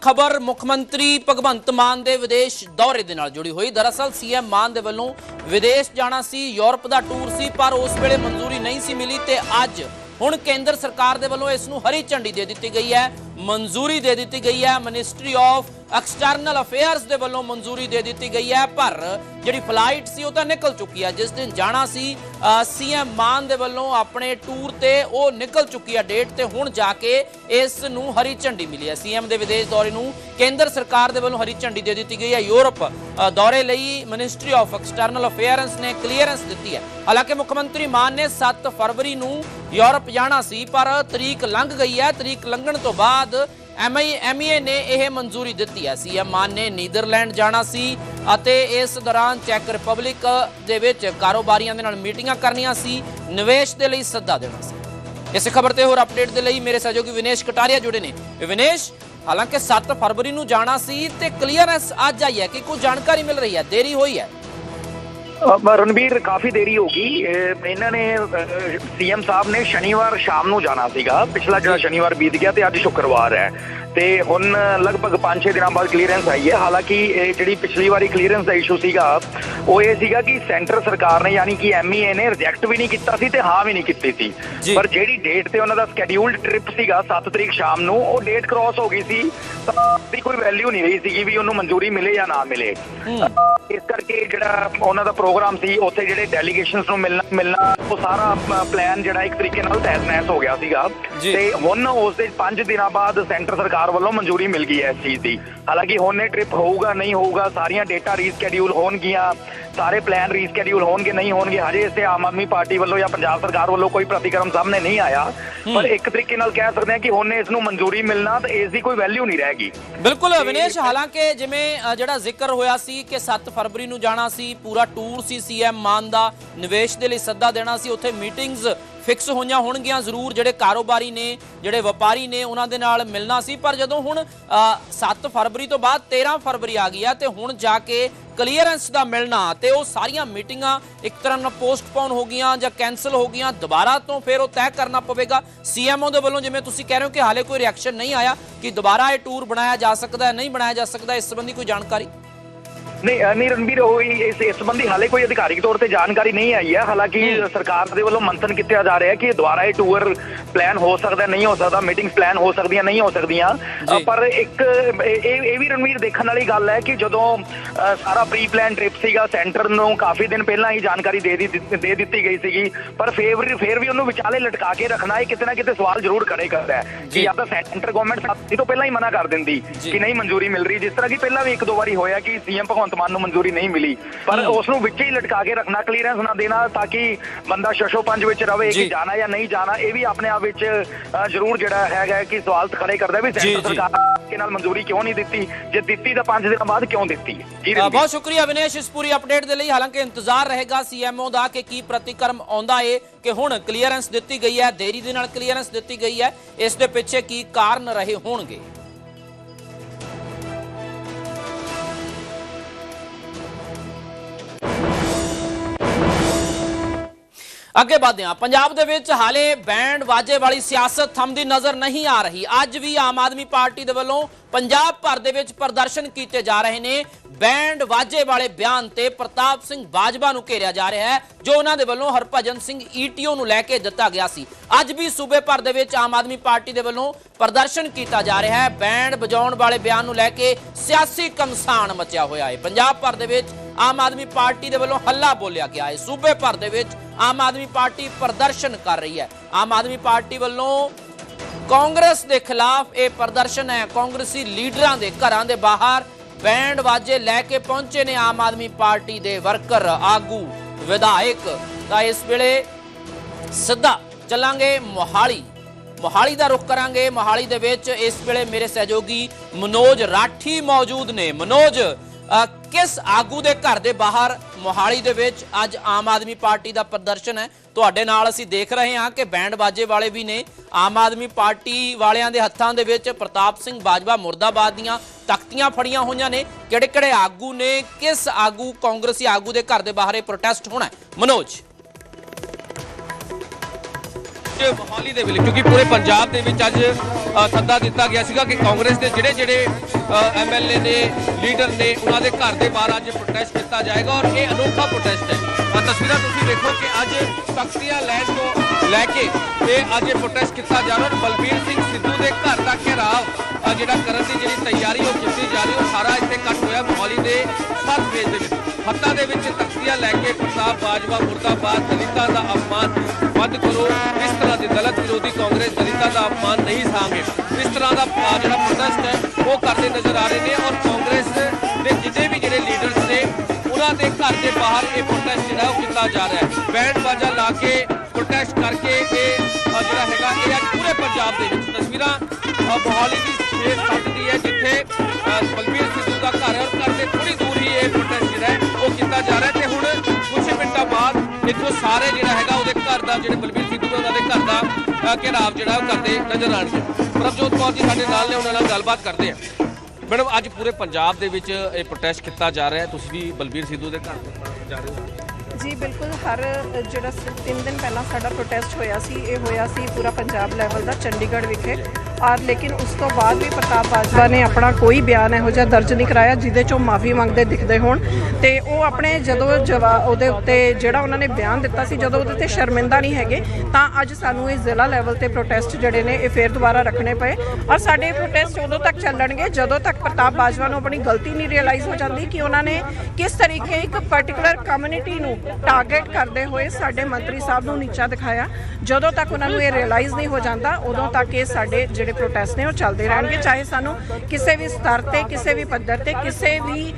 ਖਬਰ ਮੁੱਖ ਮੰਤਰੀ ਭਗਵੰਤ ਮਾਨ ਦੇ ਵਿਦੇਸ਼ ਦੌਰੇ ਦੇ ਨਾਲ ਜੁੜੀ ਹੋਈ। ਦਰਅਸਲ ਸੀਐਮ ਮਾਨ ਦੇ ਵੱਲੋਂ ਵਿਦੇਸ਼ ਜਾਣਾ ਸੀ, ਯੂਰਪ ਦਾ ਟੂਰ ਸੀ, ਪਰ ਉਸ ਵੇਲੇ ਮਨਜ਼ੂਰੀ ਨਹੀਂ ਸੀ ਮਿਲੀ ਤੇ ਅੱਜ ਹੁਣ ਕੇਂਦਰ ਸਰਕਾਰ ਦੇ ਵੱਲੋਂ ਇਸ ਨੂੰ ਹਰੀ ਝੰਡੀ ਦੇ ਦਿੱਤੀ ਗਈ ਹੈ। ਮਨਜ਼ੂਰੀ ਦੇ ਦਿੱਤੀ ਗਈ ਹੈ। ਮਿਨਿਸਟਰੀ ਆਫ ਐਕਸਟਰਨਲ ਅਫੇਅਰਸ ਦੇ ਵੱਲੋਂ ਮਨਜ਼ੂਰੀ ਦੇ ਦਿੱਤੀ ਗਈ ਹੈ, ਪਰ ਜਿਹੜੀ ਫਲਾਈਟ ਸੀ ਉਹ ਤਾਂ ਨਿਕਲ ਚੁੱਕੀ ਹੈ। ਜਿਸ ਦਿਨ ਜਾਣਾ ਸੀ ਸੀਐਮ ਮਾਨ ਦੇ ਵੱਲੋਂ ਆਪਣੇ ਟੂਰ ਤੇ ਉਹ ਨਿਕਲ ਚੁੱਕੀ ਹੈ ਡੇਟ ਤੇ ਹੁਣ ਜਾ ਕੇ ਇਸ ਨੂੰ ਹਰੀ ਝੰਡੀ ਮਿਲੀ ਹੈ। ਸੀਐਮ ਦੇ ਵਿਦੇਸ਼ ਦੌਰੇ ਨੂੰ ਕੇਂਦਰ ਸਰਕਾਰ ਦੇ ਵੱਲੋਂ ਹਰੀ ਝੰਡੀ ਦੇ ਦਿੱਤੀ ਗਈ ਹੈ। ਯੂਰਪ ਦੌਰੇ ਲਈ ਮਿਨਿਸਟਰੀ ਆਫ ਐਕਸਟਰਨਲ ਅਫੇਅਰਸ ਨੇ ਕਲੀਅਰੈਂਸ ਦਿੱਤੀ ਹੈ। ਹਾਲਾਂਕਿ ਮੁੱਖ ਮੰਤਰੀ ਮਾਨ ਨੇ 7 ਫਰਵਰੀ ਨੂੰ ਯੂਰਪ ਜਾਣਾ ਸੀ, ਪਰ ਤਰੀਕ ਲੰਘ ਗਈ ਹੈ। ਤਰੀਕ ਲੰਘਣ ਤੋਂ ਬਾਅਦ ਐਮਆਈ ਐਮਈਏ ਨੇ ਇਹ ਮਨਜ਼ੂਰੀ ਦਿੱਤੀ ਹੈ। ਸੀਐਮ ਮਾਨ ਨੇ ਨੀਦਰਲੈਂਡ ਜਾਣਾ ਸੀ ਅਤੇ ਇਸ ਦੌਰਾਨ ਚੈੱਕ ਰਿਪਬਲਿਕ ਦੇ ਵਿੱਚ ਕਾਰੋਬਾਰੀਆਂ ਦੇ ਨਾਲ ਮੀਟਿੰਗਾਂ ਕਰਨੀਆਂ ਸੀ, ਨਿਵੇਸ਼ ਦੇ ਲਈ ਸੱਦਾ ਦੇਣਾ ਸੀ। ਇਸ ਖਬਰ ਤੇ ਹੋਰ ਅਪਡੇਟ ਦੇ ਲਈ ਮੇਰੇ ਸਹਿਯੋਗੀ ਵਿਨੇਸ਼ ਕਟਾਰੀਆ ਜੁੜੇ ਨੇ। ਵਿਨੇਸ਼, ਹਾਲਾਂਕਿ 7 ਫਰਵਰੀ ਨੂੰ ਜਾਣਾ ਸੀ ਤੇ ਕਲੀਅਰੈਂਸ ਅੱਜ ਆਈ ਹੈ ਕਿ ਕੋਈ ਜਾਣਕਾਰੀ ਮਿਲ ਰਹੀ ਹੈ, ਦੇਰੀ ਹੋਈ ਹੈ। ਅ, ਰਣਬੀਰ ਕਾਫੀ ਦੇਰੀ ਹੋ ਗਈ। ਇਹ ਇਹਨਾਂ ਨੇ ਸੀਐਮ ਸਾਹਿਬ ਨੇ ਸ਼ਨੀਵਾਰ ਸ਼ਾਮ ਨੂੰ ਜਾਣਾ ਸੀਗਾ। ਪਿਛਲਾ ਜਿਹੜਾ ਸ਼ਨੀਵਾਰ ਬੀਤ ਗਿਆ ਤੇ ਅੱਜ ਸ਼ੁੱਕਰਵਾਰ ਹੈ। ਤੇ ਹੁਣ ਲਗਭਗ 5-6 ਦਿਨਾਂ ਬਾਅਦ ਕਲੀਅਰੈਂਸ ਆਈ ਹੈ। ਹਾਲਾਂਕਿ ਇਹ ਜਿਹੜੀ ਪਿਛਲੀ ਵਾਰੀ ਕਲੀਅਰੈਂਸ ਦਾ ਇਸ਼ੂ ਸੀਗਾ ਉਹ ਇਹ ਸੀਗਾ ਕਿ ਸੈਂਟਰ ਸਰਕਾਰ ਨੇ ਯਾਨੀ ਕਿ ਐਮਈਏ ਨੇ ਰਿਜੈਕਟ ਵੀ ਨਹੀਂ ਕੀਤਾ ਸੀ ਤੇ ਹਾਂ ਵੀ ਨਹੀਂ ਕੀਤੀ। ਸੀ। ਪਰ ਜਿਹੜੀ ਡੇਟ ਤੇ ਉਹਨਾਂ ਦਾ ਸਕੇਡਿਊਲਡ ਟ੍ਰਿਪ ਸੀਗਾ 7 ਤਰੀਕ ਸ਼ਾਮ ਨੂੰ ਉਹ ਡੇਟ ਕ੍ਰਾਸ ਹੋ ਗਈ ਸੀ। ਤਾਂ ਦੀ ਕੋਈ ਵੈਲਿਊ ਨਹੀਂ ਰਹੀ ਸੀਗੀ ਵੀ ਉਹਨੂੰ ਮਨਜ਼ੂਰੀ ਮਿਲੇ ਜਾਂ ਨਾ ਮਿਲੇ। ਇਸ ਕਰਕੇ ਜਿਹੜਾ ਉਹਨਾਂ ਦਾ ਪ੍ਰੋਗਰਾਮ ਸੀ ਉੱਥੇ ਜਿਹੜੇ ਡੈਲੀਗੇਸ਼ਨਸ ਨੂੰ ਮਿਲਣਾ ਮਿਲਣਾ ਉਹ ਸਾਰਾ ਪਲਾਨ ਜਿਹੜਾ ਇੱਕ ਤਰੀਕੇ ਨਾਲ ਤਹਿਸ ਨਹਿਸ ਹੋ ਗਿਆ ਸੀਗਾ। ਤੇ ਹੁਣ ਉਸ ਦੇ 5 ਦਿਨਾਂ ਬਾਅਦ ਸੈਂਟਰ ਸਰਕਾਰ ਵੱਲੋਂ ਮਨਜ਼ੂਰੀ ਮਿਲ ਗਈ ਹੈ ਇਸ ਚੀਜ਼ ਦੀ। ਹਾਲਾਂਕਿ ਹੁਣ ਇਹ ਟ੍ਰਿਪ ਹੋਊਗਾ ਨਹੀਂ ਹੋਊਗਾ ਸਾਰੀਆਂ ਡੇਟਾ ਰੀਸਕੇਡਿਊਲ ਹੋਣਗੀਆਂ ਸਾਰੇ ਪਲਾਨ ਰੀਸਕੇਡਿਊਲ ਹੋਣਗੇ ਨਹੀਂ ਹੋਣਗੇ ਹਜੇ ਇਸੇ ਆਮ ਆਦਮੀ ਪਾਰਟੀ ਵੱਲੋਂ ਜਾਂ ਪੰਜਾਬ ਸਰਕਾਰ ਵੱਲੋਂ ਕੋਈ ਪ੍ਰਤੀਕਰਮ ਸਾਹਮਣੇ ਨਹੀਂ ਆਇਆ। ਪਰ ਇੱਕ ਤਰੀਕੇ ਨਾਲ ਕਹਿ ਸਕਦੇ ਹਾਂ ਕਿ ਹੁਣ ਇਸ ਨੂੰ ਮਨਜ਼ੂਰੀ ਮਿਲਣਾ ਤੇ ਇਸ ਦੀ ਕੋਈ ਵੈਲਿਊ ਨਹੀਂ ਰਹੇਗੀ ਬਿਲਕੁਲ ਵਿਨੇਸ਼ ਹਾਲਾਂਕਿ ਜਿਵੇਂ ਜਿਹੜਾ ਜ਼ਿਕਰ ਹੋਇਆ ਸੀ ਕਿ 7 ਫਰਵਰੀ ਨੂੰ ਜਾਣਾ ਸੀ ਪੂਰਾ ਟੂਰ ਸੀ ਸੀਐਮ ਮਾਨ ਦਾ ਨਿਵੇਸ਼ ਦੇ ਲਈ ਸੱਦਾ ਦੇਣਾ ਸੀ ਉੱਥੇ ਮੀਟਿੰਗਸ ਫਿਕਸ ਹੋਈਆਂ ਹੋਣਗੀਆਂ ਜ਼ਰੂਰ ਜਿਹੜੇ ਕਾਰੋਬਾਰੀ ਨੇ ਜਿਹੜੇ ਵਪਾਰੀ ਨੇ ਉਹਨਾਂ ਦੇ ਨਾਲ ਮਿਲਣਾ ਸੀ। ਪਰ ਜਦੋਂ ਹੁਣ ਅ, 7 ਫਰਵਰੀ ਤੋਂ ਬਾਅਦ 13 ਫਰਵਰੀ ਆ ਗਈ ਆ ਤੇ ਹੁਣ ਜਾ ਕੇ ਕਲੀਅਰੈਂਸ ਦਾ ਮਿਲਣਾ ਤੇ ਉਹ ਸਾਰੀਆਂ ਮੀਟਿੰਗਾਂ ਇੱਕ ਤਰ੍ਹਾਂ ਨਾਲ ਪੋਸਟਪੋਨ ਹੋ ਗਈਆਂ ਜਾਂ ਕੈਨਸਲ ਹੋ ਗਈਆਂ। ਦੁਬਾਰਾ ਤੋਂ ਫਿਰ ਉਹ ਤੈਅ ਕਰਨਾ ਪਵੇਗਾ। ਸੀਐਮਓ ਦੇ ਵੱਲੋਂ ਜਿਵੇਂ ਤੁਸੀਂ ਕਹਿ ਰਹੇ ਹੋ ਕਿ ਹਾਲੇ ਕੋਈ ਰਿਐਕਸ਼ਨ ਨਹੀਂ ਆਇਆ ਕਿ ਦੁਬਾਰਾ ਇਹ ਟੂਰ ਬਣਾਇਆ ਜਾ ਸਕਦਾ ਹੈ ਨਹੀਂ ਬਣਾਇਆ ਜਾ ਸਕਦਾ ਇਸ ਸੰਬੰਧੀ ਕੋਈ ਜਾਣਕਾਰੀ? ਨਹੀਂ ਨਹੀਂ ਰਣਬੀਰ ਉਹ ਇਸ ਇਸ ਸੰਬੰਧੀ ਹਾਲੇ ਕੋਈ ਅਧਿਕਾਰਿਕ ਤੌਰ ਤੇ ਜਾਣਕਾਰੀ ਨਹੀਂ ਆਈ ਹੈ ਹਾਲਾਂਕਿ ਸਰਕਾਰ ਦੇ ਵੱਲੋਂ ਮੰਥਨ ਕੀਤਾ ਜਾ ਰਿਹਾ ਹੈ ਕਿ ਦੁਬਾਰਾ ਇਹ ਟੂਰ ਪਲਾਨ ਹੋ ਸਕਦਾ ਨਹੀਂ ਹੋ ਸਕਦਾ ਮੀਟਿੰਗਸ ਪਲਾਨ ਹੋ ਸਕਦੀਆਂ ਨਹੀਂ ਹੋ ਸਕਦੀਆਂ। ਪਰ ਇੱਕ ਇਹ ਇਹ ਵੀ ਰਣਵੀਰ ਦੇਖਣ ਵਾਲੀ ਗੱਲ ਹੈ ਕਿ ਜਦੋਂ ਸਾਰਾ ਪ੍ਰੀ ਪਲਾਨ ਟ੍ਰਿਪ ਸੀਗਾ ਸੈਂਟਰ ਨੂੰ ਕਾਫੀ ਦਿਨ ਪਹਿਲਾਂ ਹੀ ਜਾਣਕਾਰੀ ਦੇ ਦਿੱਤੀ ਦੇ ਦਿੱਤੀ ਗਈ ਸੀਗੀ ਪਰ ਫੇਰ ਫੇਰ ਵੀ ਉਹਨੂੰ ਵਿਚਾਲੇ ਲਟਕਾ ਕੇ ਰੱਖਣਾ ਇਹ ਕਿਤੇ ਨਾ ਕਿਤੇ ਸਵਾਲ ਜ਼ਰੂਰ ਖੜੇ ਕਰਦਾ ਹੈ। ਕਿ ਜਾਂ ਤਾਂ ਸੈਂਟਰ ਗਵਰਨਮੈਂਟ ਸਾਥੀ ਤੋਂ ਪਹਿਲਾਂ ਹੀ ਮਨਾ ਕਰ ਦਿੰਦੀ। ਕਿ ਨਹੀਂ ਮਨਜ਼ੂਰੀ ਮਿਲ ਰਹੀ ਜਿਸ ਤਰ੍ਹਾਂ ਕਿ ਪਹਿਲਾਂ ਵੀ ਇੱਕ ਦੋ ਵਾਰੀ ਹੋਇਆ ਕਿ ਸੀਐਮ ਭਗਵੰਤ ਮਾਨ ਨੂੰ ਮਨਜ਼ੂਰੀ ਨਹੀਂ ਮਿਲੀ ਪਰ। ਉਸ ਨੂੰ ਵਿੱਚ ਹੀ ਲਟਕਾ ਕੇ ਰੱਖਣਾ ਕਲੀਅਰੈਂਸ ਨਾ ਦੇਣਾ ਤਾਂ ਕਿ ਬੰਦਾ ਸ਼ਸ਼ੋ ਪੰਜ ਵਿੱਚ ਰਵੇ। ਕਿ ਜਾਣਾ ਜਾਂ ਨਹੀਂ ਜਾਣਾ ਇਹ ਵੀ ਆਪਣੇ ਆਪ ਵਿੱਚ ਜ਼ਰੂਰ ਜਿਹੜਾ ਹੈਗਾ ਕਿ ਸਵਾਲ ਖੜੇ ਕਰਦਾ ਵੀ ਸੈਂਟਰ। ਸਰਕਾਰ ਕੇ ਨਾਲ ਮਨਜ਼ੂਰੀ ਕਿਉਂ ਨਹੀਂ ਦਿੱਤੀ ਜੇ ਦਿੱਤੀ ਤਾਂ 5 ਦਿਨਾਂ ਬਾਅਦ ਕਿਉਂ ਦਿੱਤੀ। ਬਹੁਤ ਸ਼ੁਕਰੀਆ ਵਿਨੇਸ਼ ਇਸ ਪੂਰੀ ਅਪਡੇਟ ਦੇ ਲਈ ਹਾਲਾਂਕਿ ਇੰਤਜ਼ਾਰ ਰਹੇਗਾ ਸੀਐਮਓ ਦਾ ਕਿ ਕੀ ਪ੍ਰਤੀਕਰਮ ਆਉਂਦਾ ਏ ਕਿ ਹੁਣ ਕਲੀਅਰੈਂਸ ਦਿੱਤੀ ਗਈ ਹੈ ਦੇਰੀ ਦੇ ਨਾਲ ਕਲੀਅਰੈਂਸ ਦਿੱਤੀ ਗਈ ਹੈ ਇਸ ਦੇ ਪਿੱਛੇ ਕੀ ਕਾਰਨ ਰਹੇ ਹੋਣਗੇ ਅੱਗੇ ਵਧਦੇ ਹਾਂ। ਪੰਜਾਬ ਦੇ ਵਿੱਚ ਹਾਲੇ ਬੈਂਡ ਵਾਜੇ ਵਾਲੀ ਸਿਆਸਤ ਥੰਮਦੀ ਨਜ਼ਰ ਨਹੀਂ ਆ ਰਹੀ। ਅੱਜ ਵੀ ਆਮ ਆਦਮੀ ਪਾਰਟੀ ਦੇ ਵੱਲੋਂ ਪੰਜਾਬ ਭਰ ਦੇ ਵਿੱਚ ਪ੍ਰਦਰਸ਼ਨ ਕੀਤੇ ਜਾ ਰਹੇ ਨੇ। ਬੈਂਡ ਵਾਜੇ ਵਾਲੇ ਬਿਆਨ ਤੇ ਪ੍ਰਤਾਪ ਸਿੰਘ ਬਾਜਵਾ ਨੂੰ ਘੇਰਿਆ ਜਾ ਰਿਹਾ ਹੈ, ਜੋ ਉਹਨਾਂ ਦੇ ਵੱਲੋਂ ਹਰਭਜਨ ਸਿੰਘ ਈਟੀਓ ਨੂੰ ਲੈ ਕੇ ਦਿੱਤਾ ਗਿਆ ਸੀ। ਅੱਜ ਵੀ ਸੂਬੇ ਭਰ ਦੇ ਵਿੱਚ ਆਮ ਆਦਮੀ ਪਾਰਟੀ ਦੇ ਵੱਲੋਂ ਪ੍ਰਦਰਸ਼ਨ ਕੀਤਾ ਜਾ ਰਿਹਾ ਹੈ। ਬੈਂਡ ਵਜਾਉਣ ਵਾਲੇ ਬਿਆਨ ਨੂੰ ਲੈ ਕੇ ਸਿਆਸੀ ਕਮਸਾਨ ਮਚਿਆ ਹੋਇਆ ਹੈ। ਪੰਜਾਬ ਭਰ ਦੇ ਵਿੱਚ ਆਮ ਆਦਮੀ ਪਾਰਟੀ ਦੇ ਵੱਲੋਂ ਹੱਲਾ ਬੋਲਿਆ ਗਿਆ ਹੈ। ਸੂਬੇ ਭਰ ਦੇ ਵਿੱਚ ਆਮ ਆਦਮੀ ਪਾਰਟੀ ਪ੍ਰਦਰਸ਼ਨ ਕਰ ਰਹੀ ਹੈ। ਆਮ ਆਦਮੀ ਪਾਰਟੀ ਵੱਲੋਂ ਕਾਂਗਰਸ ਦੇ ਖਿਲਾਫ ਇਹ ਪ੍ਰਦਰਸ਼ਨ ਹੈ। ਕਾਂਗਰਸੀ ਲੀਡਰਾਂ ਦੇ ਘਰਾਂ ਦੇ ਬਾਹਰ ਬੈਂਡ ਵਾਜੇ ਲੈ ਕੇ ਪਹੁੰਚੇ ਨੇ ਆਮ ਆਦਮੀ ਪਾਰਟੀ ਦੇ ਵਰਕਰ, ਆਗੂ, ਵਿਧਾਇਕ। ਤਾਂ ਇਸ ਵੇਲੇ ਸਿੱਧਾ ਚੱਲਾਂਗੇ ਮੋਹਾਲੀ। ਮੋਹਾਲੀ ਦਾ ਰੁਖ ਕਰਾਂਗੇ। ਮੋਹਾਲੀ ਦੇ ਵਿੱਚ ਇਸ ਵੇਲੇ ਮੇਰੇ ਸਹਿਯੋਗੀ ਮਨੋਜ ਰਾਠੀ ਮੌਜੂਦ ਨੇ। ਮਨੋਜ ਕਿਸ ਆਗੂ ਦੇ ਘਰ ਦੇ ਬਾਹਰ ਮੋਹਾਲੀ ਦੇ ਵਿੱਚ ਅੱਜ ਆਮ ਆਦਮੀ ਪਾਰਟੀ ਦਾ ਪ੍ਰਦਰਸ਼ਨ ਹੈ? ਤੁਹਾਡੇ ਨਾਲ ਅਸੀਂ ਦੇਖ ਰਹੇ ਹਾਂ ਕਿ ਬੈਂਡ ਬਾਜੇ ਵਾਲੇ ਵੀ ਨੇ। ਆਮ ਆਦਮੀ ਪਾਰਟੀ ਵਾਲਿਆਂ ਦੇ ਹੱਥਾਂ ਦੇ ਵਿੱਚ ਪ੍ਰਤਾਪ ਸਿੰਘ ਬਾਜਵਾ ਮੁਰਦਾਬਾਦ ਦੀਆਂ ਤਖਤੀਆਂ ਫੜੀਆਂ ਹੋਈਆਂ ਨੇ। ਕਿਹੜੇ ਕਿਹੜੇ ਆਗੂ ਨੇ? ਕਿਸ ਆਗੂ, ਕਾਂਗਰਸੀ ਆਗੂ ਦੇ ਘਰ ਦੇ ਬਾਹਰ ਇਹ ਪ੍ਰੋਟੈਸਟ ਹੋਣਾ ਮਨੋਜ। ਅੱਜ ਮੋਹਾਲੀ ਦੇ ਵਿੱਚ, ਕਿਉਂਕਿ ਪੂਰੇ ਪੰਜਾਬ ਦੇ ਵਿੱਚ ਅੱਜ ਸੱਦਾ ਦਿੱਤਾ ਗਿਆ ਸੀਗਾ ਕਿ ਕਾਂਗਰਸ ਦੇ ਜਿਹੜੇ ਜਿਹੜੇ ਐਮਐਲਏ ਨੇ, ਲੀਡਰ ਨੇ, ਉਹਨਾਂ ਦੇ ਘਰ ਦੇ ਬਾਹਰ ਅੱਜ ਪ੍ਰੋਟੈਸਟ ਕੀਤਾ ਜਾਏਗਾ ਔਰ ਇਹ ਅਨੋਖਾ ਪ੍ਰੋਟੈਸਟ ਹੈ। ਤਸਵੀਰਾਂ ਤੁਸੀਂ ਦੇਖੋ ਕਿ ਅੱਜ ਤਖਤੀਆਂ ਲੈਣ ਤੋਂ ਲੈ ਕੇ ਇਹ ਅੱਜ ਇਹ ਪ੍ਰੋਟੈਸਟ ਕੀਤਾ ਜਾ ਰਿਹਾ ਔਰ ਬਲਬੀਰ ਸਿੰਘ ਸਿੱਧੂ ਦੇ ਘਰ ਦਾ ਘੇਰਾਵ ਜਿਹੜਾ ਕਰਨ ਦੀ ਜਿਹੜੀ ਤਿਆਰੀ ਉਹ ਕੀਤੀ ਜਾ ਰਹੀ ਉਹ ਸਾਰਾ ਇੱਥੇ ਕੱਟ ਹੋਇਆ ਮੋਹਾਲੀ ਦੇ ਸੱਤ ਫੇਜ਼ ਦੇ ਵਿੱਚ। ਹੱਥਾਂ ਦੇ ਵਿੱਚ ਤਖਤੀਆਂ ਲੈ ਕੇ ਪ੍ਰਤਾਪ ਬਾਜਵਾ, ਮੁਰਦਾਬਾਦ, ਦਲਿਤਾਂ ਦਾ ਅਪਮਾਨ ਬੰਦ ਕਰੋ ਨਹੀਂ ਸਾਂਗੇ। ਇਸ ਤਰ੍ਹਾਂ ਦਾ ਜਿਹੜਾ ਪ੍ਰੋਟੈਸਟ ਹੈ, ਉਹ ਕਰਦੇ ਨਜ਼ਰ ਆ ਰਹੇ ਨੇ ਔਰ ਕਾਂਗਰਸ ਦੇ ਜਿੰਨੇ ਵੀ ਜਿਹੜੇ ਲੀਡਰਸ ਨੇ, ਉਹਨਾਂ ਦੇ ਘਰ ਦੇ ਬਾਹਰ ਇਹ ਪ੍ਰੋਟੈਸਟ ਜਿਹੜਾ ਉਹ ਕੀਤਾ ਜਾ ਰਿਹਾ ਹੈ। ਬੈਂਡ ਬਾਜਾ ਲਾ ਕੇ ਪ੍ਰੋਟੈਸਟ ਕਰਕੇ ਇਹ ਜਿਹੜਾ ਹੈਗਾ ਇਹ ਅੱਜ ਪੂਰੇ ਪੰਜਾਬ ਦੇ ਵਿੱਚ ਤਸਵੀਰਾਂ ਮੋਹਾਲੀ ਦੀ ਸਪੇਸ ਸੱਤ ਦੀ ਹੈ, ਜਿੱਥੇ ਬਲਬੀਰ ਸਿੱਧੂ ਦਾ ਘਰ ਹੈ ਔਰ ਘਰ ਦੇ ਥੋੜੀ ਦੂਰ ਹੀ ਇਹ ਪ੍ਰੋਟੈਸਟ ਜਿਹੜਾ ਹੈ, ਉਹ ਕੀਤਾ ਜਾ ਰਿਹਾ ਤੇ ਹੁਣ ਕੁਝ ਮਿੰਟਾਂ ਬਾਅਦ ਇੱਥੋਂ ਸਾਰੇ ਜਿਹੜਾ ਹੈਗਾ ਉਹਦੇ ਘਰ ਦਾ, ਜਿਹੜੇ ਬਲਬੀਰ ਸਿੱਧੂ ਨੇ ਉਹਨਾਂ ਦੇ ਘਰ ਦਾ ਘੇਰਾਵ ਜਿਹੜਾ ਉਹ ਕਰਦੇ ਨਜ਼ਰ ਆਣਗੇ ਪ੍ਰਭਜੋਤ ਕੌਰ ਜੀ ਸਾਡੇ ਨਾਲ ਨੇ, ਉਹਨਾਂ ਨਾਲ ਗੱਲਬਾਤ ਕਰਦੇ ਆ। ਮੈਡਮ, ਅੱਜ ਪੂਰੇ ਪੰਜਾਬ ਦੇ ਵਿੱਚ ਇਹ ਪ੍ਰੋਟੈਸਟ ਕੀਤਾ ਜਾ ਰਿਹਾ ਤੁਸੀਂ ਵੀ ਬਲਬੀਰ ਸਿੱਧੂ ਦੇ ਘਰ ਜਾ ਰਹੇ ਹੋ। ਜੀ, ਬਿਲਕੁਲ ਹਰ ਜਿਹੜਾ 3 ਦਿਨ ਪਹਿਲਾਂ ਸਾਡਾ ਪ੍ਰੋਟੈਸਟ ਹੋਇਆ ਸੀ, ਇਹ ਹੋਇਆ ਸੀ ਪੂਰਾ ਪੰਜਾਬ ਲੈਵਲ ਦਾ, ਚੰਡੀਗੜ੍ਹ ਵਿਖੇ। ਔਰ ਲੇਕਿਨ ਉਸ ਤੋਂ ਬਾਅਦ ਵੀ ਪ੍ਰਤਾਪ ਬਾਜਵਾ ਨੇ ਆਪਣਾ ਕੋਈ ਬਿਆਨ ਇਹੋ ਜਿਹਾ ਦਰਜ ਨਹੀਂ ਕਰਾਇਆ, ਜਿਹਦੇ ਚੋਂ ਮਾਫੀ ਮੰਗਦੇ ਦਿਖਦੇ ਹੋਣ। ਤੇ ਉਹ ਆਪਣੇ ਜਦੋਂ ਜਵਾ, ਉਹਦੇ ਉੱਤੇ ਜਿਹੜਾ ਉਹਨਾਂ ਨੇ ਬਿਆਨ ਦਿੱਤਾ ਸੀ, ਜਦੋਂ ਉਹਦੇ ਤੇ ਸ਼ਰਮਿੰਦਾ ਨਹੀਂ ਹੈਗੇ, ਤਾਂ ਅੱਜ ਸਾਨੂੰ ਇਹ ਜ਼ਿਲ੍ਹਾ ਲੈਵਲ ਤੇ ਪ੍ਰੋਟੈਸਟ ਜਿਹੜੇ ਨੇ, ਇਹ ਫੇਰ ਦੁਬਾਰਾ ਰੱਖਣੇ ਪਏ। ਔਰ ਸਾਡੇ ਪ੍ਰੋਟੈਸਟ ਉਦੋਂ ਤੱਕ ਚੱਲਣਗੇ, ਜਦੋਂ ਤੱਕ ਪ੍ਰਤਾਪ ਬਾਜਵਾ ਨੂੰ ਆਪਣੀ ਗਲਤੀ ਨਹੀਂ ਰਿਅਲਾਈਜ਼ ਹੋ ਜਾਂਦੀ ਕਿ ਉਹਨਾਂ ਨੇ ਕਿਸ ਤਰੀਕੇ ਇੱਕ ਪਾਰਟਿਕੂਲਰ ਕਮਿਊਨਿਟੀ ਨੂੰ ਟਾਰਗੇਟ ਕਰਦੇ ਹੋਏ ਸਾਡੇ ਮੰਤਰੀ ਸਾਹਿਬ ਨੂੰ ਨੀਚਾ ਦਿਖਾਇਆ। ਜਦੋਂ ਤੱਕ ਉਹਨਾਂ ਨੂੰ ਇਹ ਰਿਅਲਾਈਜ਼ ਨਹੀਂ ਹੋ ਜਾਂਦਾ ਉਦੋਂ ਤੱਕ ਇਹ ਸਾਡੇ ਜਿਹੜੇ ਪ੍ਰੋਟੈਸਟ ਨੇ ਉਹ ਚੱਲਦੇ ਰਹਿਣਗੇ ਚਾਹੇ ਸਾਨੂੰ ਕਿਸੇ ਵੀ ਸਤਰ ਤੇ ਕਿਸੇ ਵੀ ਪੱਧਰ ਤੇ ਕਿਸੇ ਵੀ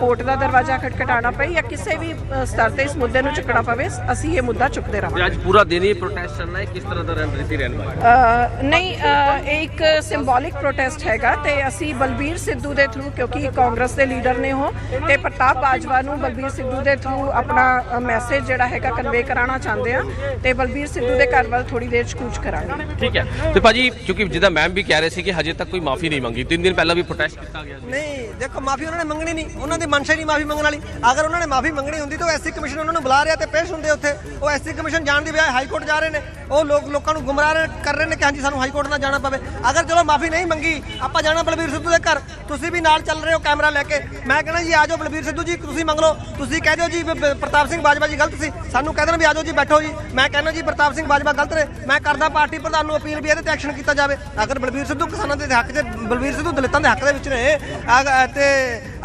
ਕੋਰਟ ਦਾ ਦਰਵਾਜ਼ਾ ਖਟਖਟਾਉਣਾ ਪਏ ਜਾਂ ਕਿਸੇ ਵੀ ਸਤਰ ਤੇ ਇਸ ਮੁੱਦੇ ਨੂੰ ਚੁੱਕਣਾ ਪਵੇ ਅਸੀਂ ਇਹ ਮੁੱਦਾ ਚੁੱਕਦੇ ਰਹਾਂਗੇ। ਅੱਜ ਪੂਰਾ ਦਿਨ ਹੀ ਪ੍ਰੋਟੈਸਟ ਚੱਲਣਾ ਹੈ ਕਿਸ ਤਰ੍ਹਾਂ ਦਾ ਰਣਨੀਤੀ ਰਹਿਣ ਵਾਲਾ ਨਹੀਂ ਇਹ ਇੱਕ ਸਿੰਬੋਲਿਕ ਪ੍ਰੋਟੈਸਟ ਹੈਗਾ ਤੇ ਅਸੀਂ ਬਲਬੀਰ ਸਿੱਧੂ ਦੇ ਥਰੂ ਕਿਉਂਕਿ ਕਾਂਗਰਸ ਦੇ ਲੀਡਰ ਨੇ ਉਹ ਤੇ ਪ੍ਰਤਾਪ ਬਾਜਵਾ ਨੂੰ ਬਲਬੀਰ ਸਿੱਧੂ ਦੇ ਥਰੂ ਆਪਣਾ ਮੈਸੇਜ ਜਿਹੜਾ ਹੈਗਾ ਕਨਵੇ ਕਰਾਉਣਾ ਚਾਹੁੰਦੇ ਆ ਤੇ ਬਲਬੀਰ ਸਿੱਧੂ ਦੇ ਘਰ ਵੱਲ ਥੋੜੀ ਦੇਰ ਚ ਕੂਚ ਕਰਾਂਗੇ। ਠੀਕ ਹੈ। ਤੇ ਭਾਜੀ ਕਿਉਂਕਿ ਜਿੱਦਾਂ ਮੈਮ ਵੀ ਕਹਿ ਰਹੇ ਸੀ ਕਿ ਹਜੇ ਤੱਕ ਕੋਈ ਮਾਫੀ ਨਹੀਂ ਮੰਗੀ ਤਿੰਨ ਦਿਨ ਪਹਿਲਾਂ ਵੀ ਪ੍ਰੋਟੈਸਟ ਕੀਤਾ ਗਿਆ ਸੀ। ਨਹੀਂ ਦੇਖੋ ਮਾਫੀ ਉਹਨਾਂ ਨੇ ਮੰਗਣੀ ਨਹੀਂ। ਉਹਨਾਂ ਦੀ ਮਨਸ਼ਾ ਹੀ ਨਹੀਂ ਮਾਫੀ ਮੰਗਣ ਵਾਲੀ। ਅਗਰ ਉਹਨਾਂ ਨੇ ਮਾਫੀ ਮੰਗਣੀ ਹੁੰਦੀ ਤਾਂ ਐਸਸੀ ਕਮਿਸ਼ਨ ਉਹਨਾਂ ਨੂੰ ਬੁਲਾ ਰਿਹਾ ਤੇ ਪੇਸ਼ ਹੁੰਦੇ ਉੱਥੇ। ਉਹ ਐਸਸੀ ਕਮਿਸ਼ਨ ਜਾਣ ਦੀ ਬਜਾਏ ਹਾਈ ਕੋਰਟ ਜਾ ਰਹੇ ਨੇ। ਉਹ ਲੋਕ ਲੋਕਾਂ ਨੂੰ ਗੁੰਮਰਾਹ ਰਹੇ- ਕਰ ਰਹੇ ਨੇ ਕਿ ਹਾਂਜੀ ਸਾਨੂੰ ਹਾਈ ਕੋਰਟ ਨਾ ਜਾਣਾ ਪਵੇ। ਅਗਰ ਚਲੋ ਮਾਫੀ ਨਹੀਂ ਮੰਗੀ ਆਪਾਂ ਜਾਣਾ ਬਲਬੀਰ ਸਿੱਧੂ ਦੇ ਘਰ। ਤੁਸੀਂ ਵੀ ਨਾਲ ਚੱਲ ਰਹੇ ਹੋ ਕੈਮਰਾ ਲੈ ਕੇ। ਮੈਂ ਕਹਿੰਦਾ ਜੀ ਆਜੋ ਬਲਬੀਰ ਸਿੱਧੂ ਜੀ ਤੁਸੀਂ ਮੰਗ ਲਓ। ਤੁਸੀਂ ਕਹਿ ਦਿਓ ਜੀ ਬ- ਪ੍ਰਤਾਪ ਸਿੰਘ ਬਾਜਵਾ ਜੀ ਗਲਤ ਸੀ। ਸਾਨੂੰ ਕਹਿ ਦੇਣ ਵੀ ਆਜੋ ਜੀ, ਬੈਠੋ ਜੀ। ਮੈਂ ਕਹਿੰਦਾ ਜੀ, ਪ੍ਰਤਾਪ ਸਿੰਘ ਬਾਜਵਾ ਗਲਤ ਨੇ। ਮੈਂ ਕਰਦਾ ਪਾਰਟੀ ਪ੍ਰਧਾਨ ਨੂੰ ਅਪੀਲ ਵੀ ਇਹਦੇ ਤੇ ਐਕਸ਼ਨ ਕੀਤਾ ਜਾਵੇ। ਅਗਰ ਬਲਬੀਰ ਸਿੱਧੂ ਕਿਸਾਨਾਂ ਦੇ ਹੱਕ 'ਚ, ਬਲਬੀਰ ਸਿੱਧੂ ਦਲਿਤਾਂ ਦੇ ਹੱਕ ਦੇ ਵਿੱਚ ਨੇ ਤੇ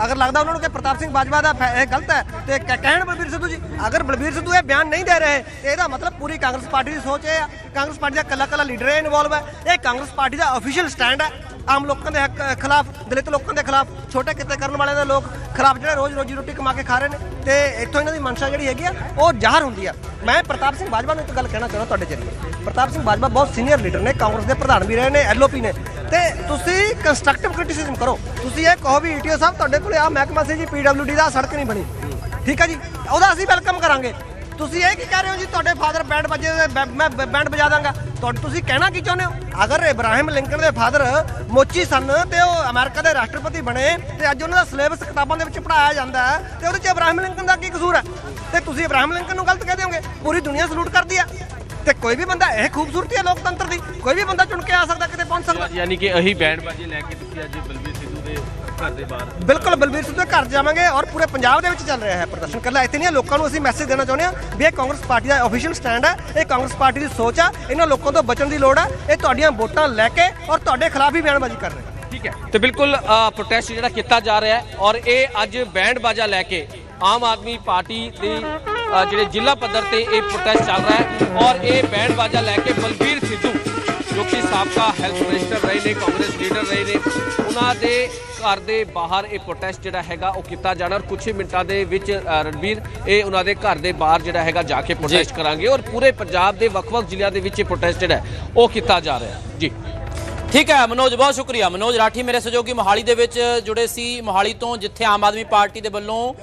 ਅਗਰ ਲੱਗਦਾ ਉਹਨਾਂ ਨੂੰ ਕਿ ਪ੍ਰਤਾਪ ਸਿੰਘ ਬਾਜਵਾ ਦਾ ਫੈ- ਇਹ ਗਲਤ ਹੈ, ਤੇ ਕ- ਕਹਿਣ ਬਲਬੀਰ ਸਿੱਧੂ ਜੀ, ਅਗਰ ਬਲਬੀਰ ਸਿੱਧੂ ਇਹ ਬਿਆਨ ਨਹੀਂ ਦੇ ਰਹੇ, ਤੇ ਇਹਦਾ ਮਤਲਬ ਪੂਰੀ ਕਾਂਗਰਸ ਪਾਰਟੀ ਦੀ ਸੋਚ ਇਹ ਆ। ਕਾਂਗਰਸ ਪਾਰਟੀ ਦਾ ਕੱਲਾ ਕੱਲਾ ਲੀਡਰ ਇਹ ਇਨਵੋਲਵ ਹੈ। ਇਹ ਕਾਂਗਰਸ ਪਾਰਟੀ ਦਾ ਅਫੀਸ਼ੀਅਲ ਸਟੈਂਡ ਹੈ। ਆਮ ਲੋਕਾਂ ਦੇ ਹੱਕ ਖਿਲਾਫ, ਦਲਿਤ ਲੋਕਾਂ ਦੇ ਖਿਲਾਫ, ਛੋਟੇ ਕਿੱਤੇ ਕਰਨ ਵਾਲਿਆਂ ਦੇ ਲੋਕ ਖਿਲਾਫ ਜਿਹੜੇ ਰੋਜ਼ ਰੋਜੀ ਰੋਟੀ ਕਮਾ ਕੇ ਖਾ ਰਹੇ ਨੇ, ਤੇ ਇੱਥੋਂ ਇਹਨਾਂ ਦੀ ਮਨਸ਼ਾ ਜਿਹੜੀ ਹੈਗੀ ਆ, ਉਹ ਜ਼ਾਹਰ ਹੁੰਦੀ ਆ। ਮੈਂ ਪ੍ਰਤਾਪ ਸਿੰਘ ਬਾਜਵਾ ਨੂੰ ਇੱਕ ਗੱਲ ਕਹਿਣਾ ਚਾਹੁੰਦਾ ਤੁਹਾਡੇ ਜਰੀਏ। ਪ੍ਰਤਾਪ ਸਿੰਘ ਬਾਜਵਾ ਬਹੁਤ ਸੀਨੀਅਰ ਲੀਡਰ ਨੇ, ਕਾਂਗਰਸ ਦੇ ਪ੍ਰਧਾਨ ਵੀ ਰਹੇ ਨੇ ਐਲਓਪੀ ਨੇ। ਤੇ ਤੁਸੀਂ ਕੰਸਟਰਕਟਿਵ ਕ੍ਰਿਟਿਸਿਜ਼ਮ ਕਰੋ। ਤੁਸੀਂ ਇਹ ਕਹੋ ਵੀ ਈਟੀਓ ਸਾਹਿਬ, ਤੁਹਾਡੇ ਕੋਲੇ ਆ ਮਹਿਕਮਾ ਸੀ ਜੀ, ਪੀਡਬਲਯੂਡੀ ਦਾ ਸੜਕ ਨਹੀਂ ਬਣੀ। ਠੀਕ ਹੈ ਜੀ? ਉਹਦਾ ਅਸੀਂ ਵੈਲਕਮ ਕਰਾਂਗੇ। ਤੁਸੀਂ ਇਹ ਕੀ ਕਹਿ ਰਹੇ ਹੋ ਜੀ? ਤੁਹਾਡੇ ਫਾਦਰ ਬੈਂਡ ਵਜੇ ਮੈਂ ਬੈਂਡ ਵਜਾ ਦਾਂਗਾ। ਤੁਹਾਡੇ, ਤੁਸੀਂ ਕਹਿਣਾ ਕੀ ਚਾਹੁੰਦੇ ਹੋ? ਅਗਰ ਇਬਰਾਹਿਮ ਲਿੰਕਨ ਦੇ ਫਾਦਰ ਮੋਚੀ ਸਨ ਤੇ ਉਹ ਅਮਰੀਕਾ ਦੇ ਰਾਸ਼ਟਰਪਤੀ ਬਣੇ ਤੇ ਅੱਜ ਉਹਨਾਂ ਦਾ ਸਿਲੇਬਸ ਕਿਤਾਬਾਂ ਦੇ ਵਿੱਚ ਪੜਾਇਆ ਜਾਂਦਾ ਹੈ, ਤੇ ਉਹਦੇ 'ਚ ਇਬਰਾਹਿਮ ਲਿੰਕਨ ਦਾ ਕੀ ਕਸੂਰ ਹੈ? ਤੇ ਤੁਸੀਂ ਇਬਰਾਹਿਮ ਲਿੰਕਨ ਨੂੰ ਗਲਤ ਕਹਿ ਦਿਓਗੇ? ਪੂਰੀ ਦੁਨੀਆ ਸਲੂਟ ਕਰਦੀ ਆ ਤੇ ਕੋਈ ਵੀ ਬੰਦਾ ਇਹ ਖੂਬਸੂਰਤੀ ਹੈ ਲੋਕਤੰਤਰ ਦੀ ਕੋਈ ਵੀ ਬੰਦਾ ਚੁਣ ਕੇ ਆ ਸਕਦਾ ਕਿਤੇ ਪਹੁੰਚ ਸਕਦਾ। ਯਾਨੀ ਕਿ ਅਹੀ ਬੈਂਡ ਬਾਜੀ ਲੈ ਕੇ ਤੁਸੀਂ ਅੱਜ ਬਲਬੀਰ ਸਿੱਧੂ ਦੇ ਘਰ ਦੇ ਬਾਹਰ। ਬਿਲਕੁਲ ਬਲਬੀਰ ਸਿੱਧੂ ਦੇ ਘਰ ਜਾਵਾਂਗੇ ਔਰ ਪੂਰੇ ਪੰਜਾਬ ਦੇ ਵਿੱਚ ਚੱਲ ਰਿਹਾ ਹੈ ਪ੍ਰਦਰਸ਼ਨ। ਕੱਲਾ ਇੱਥੇ ਨਹੀਂ ਹੈ, ਲੋਕਾਂ ਨੂੰ ਅਸੀਂ ਮੈਸੇਜ ਦੇਣਾ ਚਾਹੁੰਦੇ ਹਾਂ ਵੀ ਇਹ ਕਾਂਗਰਸ ਪਾਰਟੀ ਦਾ ਅਫੀਸ਼ੀਅਲ ਸਟੈਂਡ ਹੈ ਇਹ ਕਾਂਗਰਸ ਪਾਰਟੀ ਦੀ ਸੋਚ ਆ ਇਹਨਾਂ ਲੋਕਾਂ ਤੋਂ ਬਚਣ ਦੀ ਲੋੜ ਹੈ ਇਹ ਤੁਹਾਡੀਆਂ ਵੋਟਾਂ ਲੈ ਕੇ ਔਰ ਤੁਹਾਡੇ ਖਿਲਾਫ ਹੀ ਬਿਆਨਬਾਜ਼ੀ ਕਰ ਰਹੇ ਠੀਕ ਹੈ। ਤੇ ਬਿਲਕੁਲ ਪ੍ਰੋਟੈਸਟ ਜਿਹੜਾ ਕੀਤਾ ਜਾ ਰਿਹਾ ਹੈ ਔਰ ਇਹ ਅੱਜ ਬੈਂਡ ਬਾਜਾ ਲੈ ਕੇ ਆਮ ਆਦਮੀ ਪਾਰਟੀ ਦੇ ਜਿਹੜੇ ਜ਼ਿਲ੍ਹਾ ਪੱਧਰ ਤੇ ਇਹ ਪ੍ਰੋਟੈਸਟ ਚੱਲ ਰਿਹਾ ਹੈ ਔਰ ਇਹ ਬੈਂਡ ਬਾਜਾ ਲੈ ਕੇ ਬਲਬੀਰ ਸਿੱਧੂ ਜੋ ਕਿ ਸਾਬਕਾ ਹੈਲਥ ਮਿਨਿਸਟਰ ਰਹੇ ਨੇ ਕਾਂਗਰਸ ਲੀਡਰ ਰਹੇ ਨੇ ਉਹਨਾਂ ਦੇ ਘਰ ਦੇ ਬਾਹਰ ਇਹ ਪ੍ਰੋਟੈਸਟ ਜਿਹੜਾ ਹੈਗਾ ਉਹ ਕੀਤਾ ਜਾਣਾ ਔਰ ਕੁਝ ਹੀ ਮਿੰਟਾਂ ਦੇ ਵਿੱਚ ਅ, ਰਣਬੀਰ ਇਹ ਉਹਨਾਂ ਦੇ ਘਰ ਦੇ ਬਾਹਰ ਜਿਹੜਾ ਹੈਗਾ ਜਾ ਕੇ ਪ੍ਰੋਟੈਸਟ ਕਰਾਂਗੇ ਔਰ ਪੂਰੇ ਪੰਜਾਬ ਦੇ ਵੱਖ-ਵੱਖ ਜ਼ਿਲ੍ਹਿਆਂ ਦੇ ਵਿੱਚ ਇਹ ਪ੍ਰੋਟੈਸਟ ਜਿਹੜਾ ਹੈ ਉਹ ਕੀਤਾ ਜਾ ਰਿਹਾ ਹੈ। ਜੀ। ਠੀਕ ਹੈ, ਮਨੋਜ, ਬਹੁਤ ਸ਼ੁਕਰੀਆ। ਮਨੋਜ ਰਾਠੀ ਮੇਰੇ ਸਹਿਯੋਗੀ ਮੋਹਾਲੀ ਦੇ ਵਿੱਚ ਜੁੜੇ ਸੀ। ਮੋਹਾਲੀ ਤੋਂ ਜਿੱਥੇ ਆਮ ਆਦਮੀ ਪਾਰਟੀ ਦੇ ਵੱਲੋਂ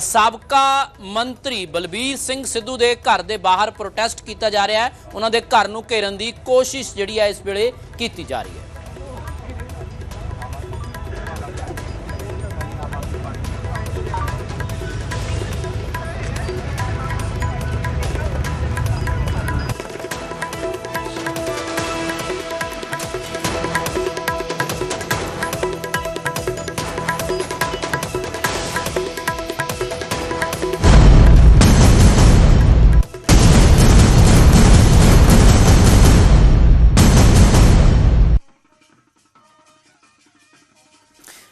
ਸਾਬਕਾ ਮੰਤਰੀ ਬਲਬੀਰ ਸਿੰਘ ਸਿੱਧੂ ਦੇ ਘਰ ਦੇ ਬਾਹਰ ਪ੍ਰੋਟੈਸਟ ਕੀਤਾ ਜਾ ਰਿਹਾ ਹੈ। ਉਹਨਾਂ ਦੇ ਘਰ ਨੂੰ ਘੇਰਨ ਦੀ ਕੋਸ਼ਿਸ਼ ਜਿਹੜੀ ਹੈ ਇਸ ਵੇਲੇ ਕੀਤੀ ਜਾ ਰਹੀ ਹੈ।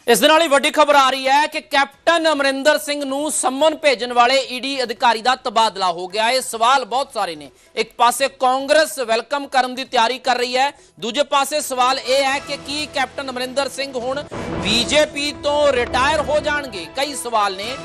ਇਸ ਦੇ ਨਾਲ ਹੀ ਵੱਡੀ ਖਬਰ ਆ ਰਹੀ ਹੈ ਕਿ ਕੈਪਟਨ ਅਮਰਿੰਦਰ ਸਿੰਘ ਨੂੰ ਸੰਮਨ ਭੇਜਣ ਵਾਲੇ ਈਡੀ ਅਧਿਕਾਰੀ ਦਾ ਤਬਾਦਲਾ ਹੋ ਗਿਆ। ਇਹ ਸਵਾਲ ਬਹੁਤ ਸਾਰੇ ਨੇ। ਇੱਕ ਪਾਸੇ ਕਾਂਗਰਸ ਵੈਲਕਮ ਕਰਨ ਦੀ ਤਿਆਰੀ ਕਰ ਰਹੀ ਹੈ। ਦੂਜੇ ਪਾਸੇ ਸਵਾਲ ਇਹ ਹੈ ਕਿ ਕੀ ਕੈਪਟਨ ਅਮਰਿੰਦਰ ਸਿੰਘ ਹੁਣ ਬੀਜੇਪੀ ਤੋਂ ਰਿਟਾਇਰ ਹੋ ਜਾਣਗੇ? ਕਈ ਸਵਾਲ ਨੇ।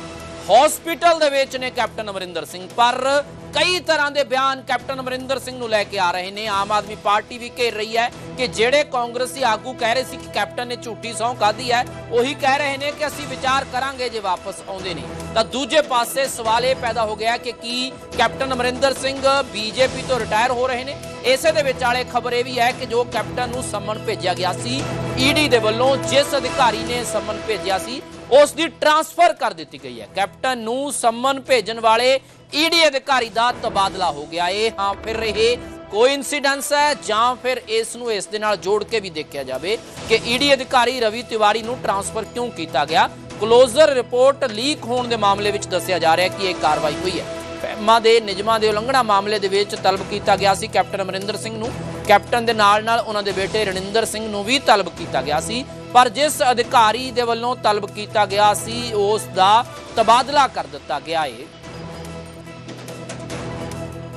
ਹਸਪੀਟਲ ਦੇ ਵਿੱਚ ਨੇ ਕੈਪਟਨ ਅਮਰਿੰਦਰ ਸਿੰਘ। ਪਰ ਕਈ ਤਰ੍ਹਾਂ ਦੇ ਬਿਆਨ ਕੈਪਟਨ ਅਮਰਿੰਦਰ ਸਿੰਘ ਨੂੰ ਲੈ ਕੇ ਆ ਰਹੇ ਨੇ। ਆਮ ਆਦਮੀ ਪਾਰਟੀ ਵੀ ਘੇਰ ਰਹੀ ਹੈ ਕਿ ਜਿਹੜੇ ਕਾਂਗਰਸੀ ਆਗੂ ਕਹਿ ਰਹੇ ਸੀ ਕਿ ਕੈਪਟਨ ਨੇ ਝੂਠੀ ਸਹੁੰ ਖਾਧੀ ਹੈ, ਉਹੀ ਕਹਿ ਰਹੇ ਨੇ ਕਿ ਅਸੀਂ ਵਿਚਾਰ ਕਰਾਂਗੇ ਜੇ ਵਾਪਸ ਆਉਂਦੇ ਨੇ। ਤਾਂ ਦੂਜੇ ਪਾਸੇ ਸਵਾਲ ਇਹ ਪੈਦਾ ਹੋ ਗਿਆ ਕਿ ਕੀ ਕੈਪਟਨ ਅਮਰਿੰਦਰ ਸਿੰਘ ਬੀਜੇਪੀ ਤੋਂ ਰਿਟਾਇਰ ਹੋ ਰਹੇ ਨੇ? ਇਸੇ ਦੇ ਵਿਚਾਲੇ ਖਬਰ ਇਹ ਵੀ ਹੈ ਕਿ ਜੋ ਕੈਪਟਨ ਨੂੰ ਸੰਮਨ ਭੇਜਿਆ ਗਿਆ ਸੀ, ਈਡੀ ਦੇ ਵੱਲੋਂ ਜਿਸ ਅਧਿਕਾਰੀ ਨੇ ਸੰਮਨ ਭੇਜਿਆ ਸੀ ਉਸ ਦੀ ਟਰਾਂਸਫਰ ਕਰ ਦਿੱਤੀ ਗਈ ਹੈ। ਕੈਪਟਨ ਨੂੰ ਸੰਮਨ ਭੇਜਣ ਵਾਲੇ ਈਡੀ ਅਧਿਕਾਰੀ ਦਾ ਤਬਾਦਲਾ ਹੋ ਗਿਆ। ਇਹ ਹਾਂ ਫਿਰ ਇਹ ਕੋਇਨਸੀਡੈਂਸ ਹੈ ਜਾਂ ਫਿਰ ਇਸ ਨੂੰ ਇਸ ਦੇ ਨਾਲ ਜੋੜ ਕੇ ਵੀ ਦੇਖਿਆ ਜਾਵੇ ਕਿ ਈਡੀ ਅਧਿਕਾਰੀ ਰਵੀ ਤਿਵਾਰੀ ਨੂੰ ਟਰਾਂਸਫਰ ਕਿਉਂ ਕੀਤਾ ਗਿਆ। ਕਲੋਜ਼ਰ ਰਿਪੋਰਟ ਲੀਕ ਹੋਣ ਦੇ ਮਾਮਲੇ ਵਿੱਚ ਦੱਸਿਆ ਜਾ ਰਿਹਾ ਕਿ ਇਹ ਕਾਰਵਾਈ ਹੋਈ ਹੈ। ਫੈਮਾ ਦੇ ਨਿਯਮਾਂ ਦੇ ਉਲੰਘਣਾ ਮਾਮਲੇ ਦੇ ਵਿੱਚ ਤਲਬ ਕੀਤਾ ਗਿਆ ਸੀ ਕੈਪਟਨ ਅਮਰਿੰਦਰ ਸਿੰਘ ਨੂੰ। ਕੈਪਟਨ ਦੇ ਨਾਲ ਨਾਲ ਉਹਨਾਂ ਦੇ ਬੇਟੇ ਰਣਿੰਦਰ ਸਿੰਘ ਨੂੰ ਵੀ ਤਲਬ ਕੀਤਾ ਗਿਆ ਸੀ। ਪਰ ਜਿਸ ਅਧਿਕਾਰੀ ਦੇ ਵੱਲੋਂ ਤਲਬ ਕੀਤਾ ਗਿਆ ਸੀ ਉਸ ਦਾ ਤਬਾਦਲਾ ਕਰ ਦਿੱਤਾ ਗਿਆ ਹੈ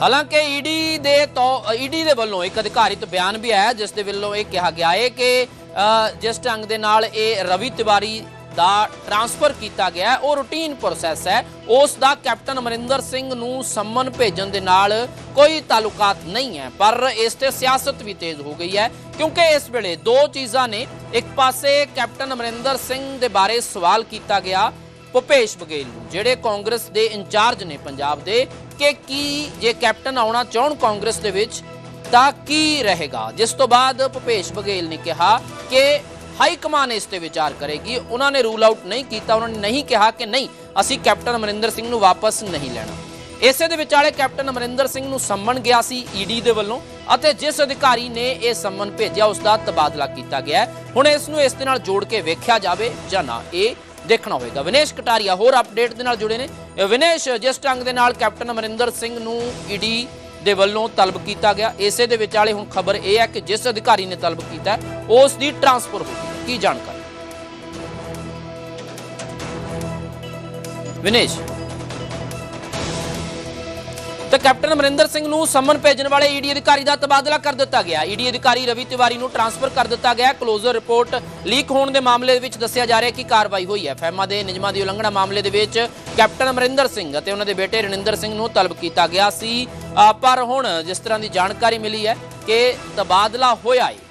ਹਾਲਾਂਕਿ ਈਡੀ ਦੇ ਤੋਂ ਈਡੀ ਦੇ ਵੱਲੋਂ ਇੱਕ ਅਧਿਕਾਰਿਤ ਬਿਆਨ ਵੀ ਆਇਆ ਜਿਸ ਦੇ ਵੱਲੋਂ ਇਹ ਕਿਹਾ ਗਿਆ ਹੈ ਕਿ ਅ, ਜਿਸ ਢੰਗ ਦੇ ਨਾਲ ਇਹ ਰਵੀ ਤਿਵਾਰੀ ਦਾ ਟ੍ਰਾਂਸਫਰ ਕੀਤਾ ਗਿਆ ਉਹ ਰੂਟੀਨ ਪ੍ਰੋਸੈਸ ਹੈ। ਉਸ ਦਾ ਕੈਪਟਨ ਅਮਰਿੰਦਰ ਸਿੰਘ ਨੂੰ ਸੰਮਨ ਭੇਜਣ ਦੇ ਨਾਲ ਕੋਈ ਤਾਲੁਕਾਤ ਨਹੀਂ ਹੈ ਪਰ ਇਸ ਤੇ ਸਿਆਸਤ ਵੀ ਤੇਜ਼ ਹੋ ਗਈ ਹੈ। ਕਿਉਂਕਿ ਇਸ ਵੇਲੇ ਦੋ ਚੀਜ਼ਾਂ ਨੇ। ਇੱਕ ਪਾਸੇ ਕੈਪਟਨ ਅਮਰਿੰਦਰ ਸਿੰਘ ਦੇ ਬਾਰੇ ਸਵਾਲ ਕੀਤਾ ਗਿਆ ਭੁਪੇਸ਼ ਬਘੇਲ ਨੂੰ, ਜਿਹੜੇ ਕਾਂਗਰਸ ਦੇ ਇੰਚਾਰਜ ਨੇ ਪੰਜਾਬ ਦੇ, ਕਿ ਕੀ ਜੇ ਕੈਪਟਨ ਆਉਣਾ ਚਾਹਣ ਕਾਂਗਰਸ ਦੇ ਵਿੱਚ, ਤਾਂ ਕੀ ਰਹੇਗਾ? ਜਿਸ ਤੋਂ ਬਾਅਦ ਭੁਪੇਸ਼ ਬਘੇਲ ਨੇ ਕਿਹਾ ਕਿ ਹਾਈ ਕਮਾਨ ਇਸ ਤੇ ਵਿਚਾਰ ਕਰੇਗੀ। ਉਹਨਾਂ ਨੇ ਰੂਲ ਆਊਟ ਨਹੀਂ ਕੀਤਾ, ਉਹਨਾਂ ਨੇ ਨਹੀਂ ਕਿਹਾ ਕਿ ਨਹੀਂ, ਅਸੀਂ ਕੈਪਟਨ ਅਮਰਿੰਦਰ ਸਿੰਘ ਨੂੰ ਵਾਪਸ ਨਹੀਂ ਲੈਣਾ। ਇਸੇ ਦੇ ਵਿਚਾਲੇ ਕੈਪਟਨ ਅਮਰਿੰਦਰ ਸਿੰਘ ਨੂੰ ਸੰਮਨ ਗਿਆ ਸੀ ਈਡੀ ਦੇ ਵੱਲੋਂ ਅਤੇ ਜਿਸ ਅਧਿਕਾਰੀ ਨੇ ਇਹ ਸੰਮਨ ਭੇਜਿਆ ਉਸ ਦਾ ਤਬਾਦਲਾ ਕੀਤਾ ਗਿਆ ਹੁਣ ਇਸ ਨੂੰ ਇਸ ਦੇ ਨਾਲ ਜੋੜ ਕੇ ਵੇਖਿਆ ਜਾਵੇ ਜਾਂ ਨਾ ਇਹ ਦੇਖਣਾ ਹੋਵੇਗਾ। ਵਿਨੇਸ਼ ਕਟਾਰੀਆ ਹੋਰ ਅਪਡੇਟ ਦੇ ਨਾਲ ਜੁੜੇ ਨੇ। ਵਿਨੇਸ਼ ਜਿਸ ਢੰਗ ਦੇ ਨਾਲ ਕੈਪਟਨ ਅਮਰਿੰਦਰ ਸਿੰਘ ਨੂੰ ਈਡੀ ਦੇ ਵੱਲੋਂ ਤਲਬ ਕੀਤਾ ਗਿਆ ਇਸੇ ਦੇ ਵਿਚਾਲੇ ਹੁਣ ਖਬਰ ਇਹ ਹੈ ਕਿ ਜਿਸ ਅਧਿਕਾਰੀ ਨੇ ਤਲਬ ਕੀਤਾ ਹੈ, ਉਸ ਦੀ ਟਰਾਂਸਫਰ ਹੋ ਗਈ ਕੀ ਜਾਣਕਾਰੀ? ਵਿਨੇਸ਼ ਤਾਂ ਕੈਪਟਨ ਅਮਰਿੰਦਰ ਸਿੰਘ ਨੂੰ ਸਮਨ ਭੇਜਣ ਵਾਲੇ ਈਡੀ ਅਧਿਕਾਰੀ ਦਾ ਤਬਾਦਲਾ ਕਰ ਦਿੱਤਾ ਗਿਆ। ਈਡੀ ਅਧਿਕਾਰੀ ਰਵੀ ਤਿਵਾਰੀ ਨੂੰ ਟਰਾਂਸਫਰ ਕਰ ਦਿੱਤਾ ਗਿਆ। ਕਲੋਜ਼ਰ ਰਿਪੋਰਟ ਲੀਕ ਹੋਣ ਦੇ ਮਾਮਲੇ ਦੇ ਵਿੱਚ ਦੱਸਿਆ ਜਾ ਰਿਹਾ ਕਿ ਕਾਰਵਾਈ ਹੋਈ ਹੈ। ਫੈਮਾ ਦੇ ਨਿਯਮਾਂ ਦੀ ਉਲੰਘਣਾ ਮਾਮਲੇ ਦੇ ਵਿੱਚ ਕੈਪਟਨ ਅਮਰਿੰਦਰ ਸਿੰਘ ਅਤੇ ਉਹਨਾਂ ਦੇ ਬੇਟੇ ਰਣਿੰਦਰ ਸਿੰਘ ਨੂੰ ਤਲਬ ਕੀਤਾ ਗਿਆ ਸੀ। ਪਰ ਹੁਣ ਜਿਸ ਤਰ੍ਹਾਂ ਦੀ ਜਾਣਕਾਰੀ ਮਿਲੀ ਹੈ ਕਿ ਤਬਾਦਲਾ ਹੋਇਆ ਹੈ।